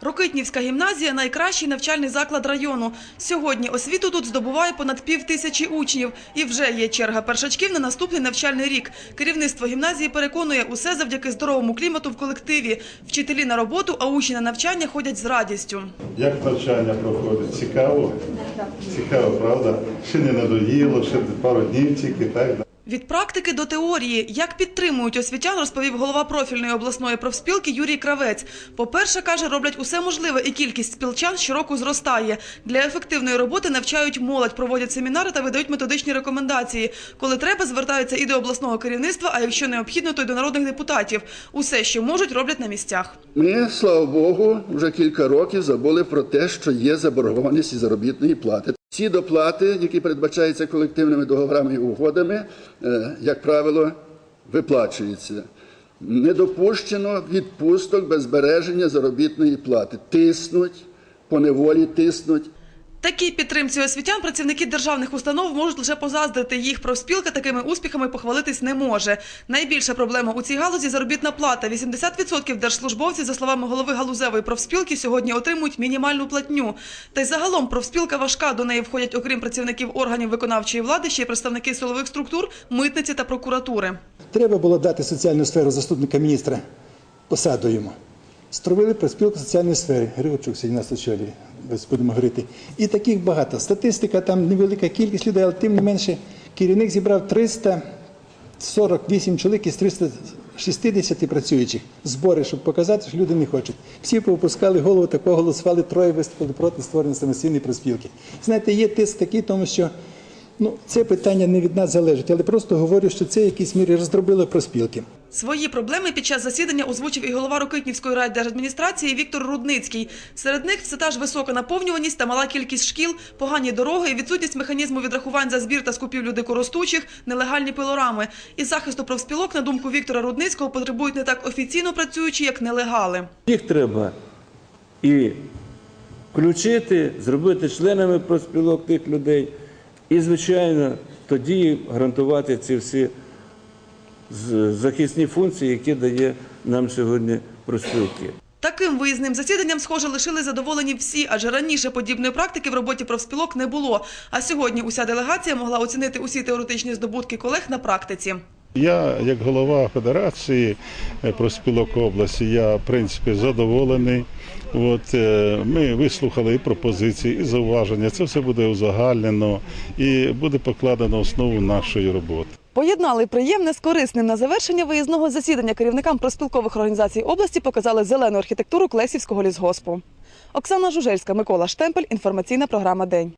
Рокитнівська гімназія – найкращий навчальний заклад району. Сьогодні освіту тут здобуває понад пів тисячі учнів. І вже є черга першачків на наступний навчальний рік. Керівництво гімназії переконує, усе завдяки здоровому клімату в колективі. Вчителі на роботу, а учні на навчання ходять з радістю. Як навчання проходить? Цікаво? Цікаво, правда? Ще не надоїло, ще пару днів тільки, так? Від практики до теорії. Як підтримують освітян, розповів голова профільної обласної профспілки Юрій Кравець. По-перше, каже, роблять усе можливе і кількість спілчан щороку зростає. Для ефективної роботи навчають молодь, проводять семінари та видають методичні рекомендації. Коли треба, звертаються і до обласного керівництва, а якщо необхідно, то й до народних депутатів. Усе, що можуть, роблять на місцях. Ми, слава Богу, вже кілька років забули про те, що є заборгованість із заробітної плати. Ці доплати, які передбачаються колективними договорами і угодами, е, як правило, виплачуються. Не допущено відпусток без збереження заробітної плати. Тиснуть, поневолі тиснуть. Такій підтримці освітян працівники державних установ можуть лише позаздрити. Їх профспілка такими успіхами похвалитись не може. Найбільша проблема у цій галузі – заробітна плата. 80% держслужбовців, за словами голови галузевої профспілки, сьогодні отримують мінімальну платню. Та й загалом профспілка важка. До неї входять, окрім працівників органів виконавчої влади, ще й представники силових структур, митниці та прокуратури. Треба було дати соціальну сферу заступника міністра посаду йому. Стробили проспілку соціальної сфери. Григорчук сьогодні нас очолює, будемо говорити. І таких багато. Статистика там невелика кількість людей, але тим не менше керівник зібрав 348 чоловік із 360 працюючих. Збори, щоб показати, що люди не хочуть. Всі повипускали голову, такого голосували, троє виступили проти створення самостійної проспілки. Знаєте, є тиск такий, тому що ну, це питання не від нас залежить, але просто говорю, що це в якійсь мірі роздробило проспілки. Свої проблеми під час засідання озвучив і голова Рокитнівської райдержадміністрації Віктор Рудницький. Серед них все та ж висока наповнюваність та мала кількість шкіл, погані дороги, відсутність механізму відрахувань за збір та скупівлю дикоростучих, нелегальні пилорами. І захисту профспілок, на думку Віктора Рудницького, потребують не так офіційно працюючі, як нелегали. Їх треба і включити, зробити членами профспілок тих людей, і, звичайно, тоді гарантувати ці всі захисні функції, які дає нам сьогодні профспілки. Таким виїзним засіданням, схоже, лишили задоволені всі, адже раніше подібної практики в роботі профспілок не було. А сьогодні уся делегація могла оцінити усі теоретичні здобутки колег на практиці. Я, як голова Федерації е, профспілок області, я в принципі задоволений. От, е, ми вислухали і пропозиції, і зауваження. Це все буде узагальнено і буде покладено основу нашої роботи. Поєднали приємне з корисним на завершення виїзного засідання керівникам проспілкових організацій області показали зелену архітектуру Клесівського лісгоспу. Оксана Жужельська, Микола Штемпель. Інформаційна програма День.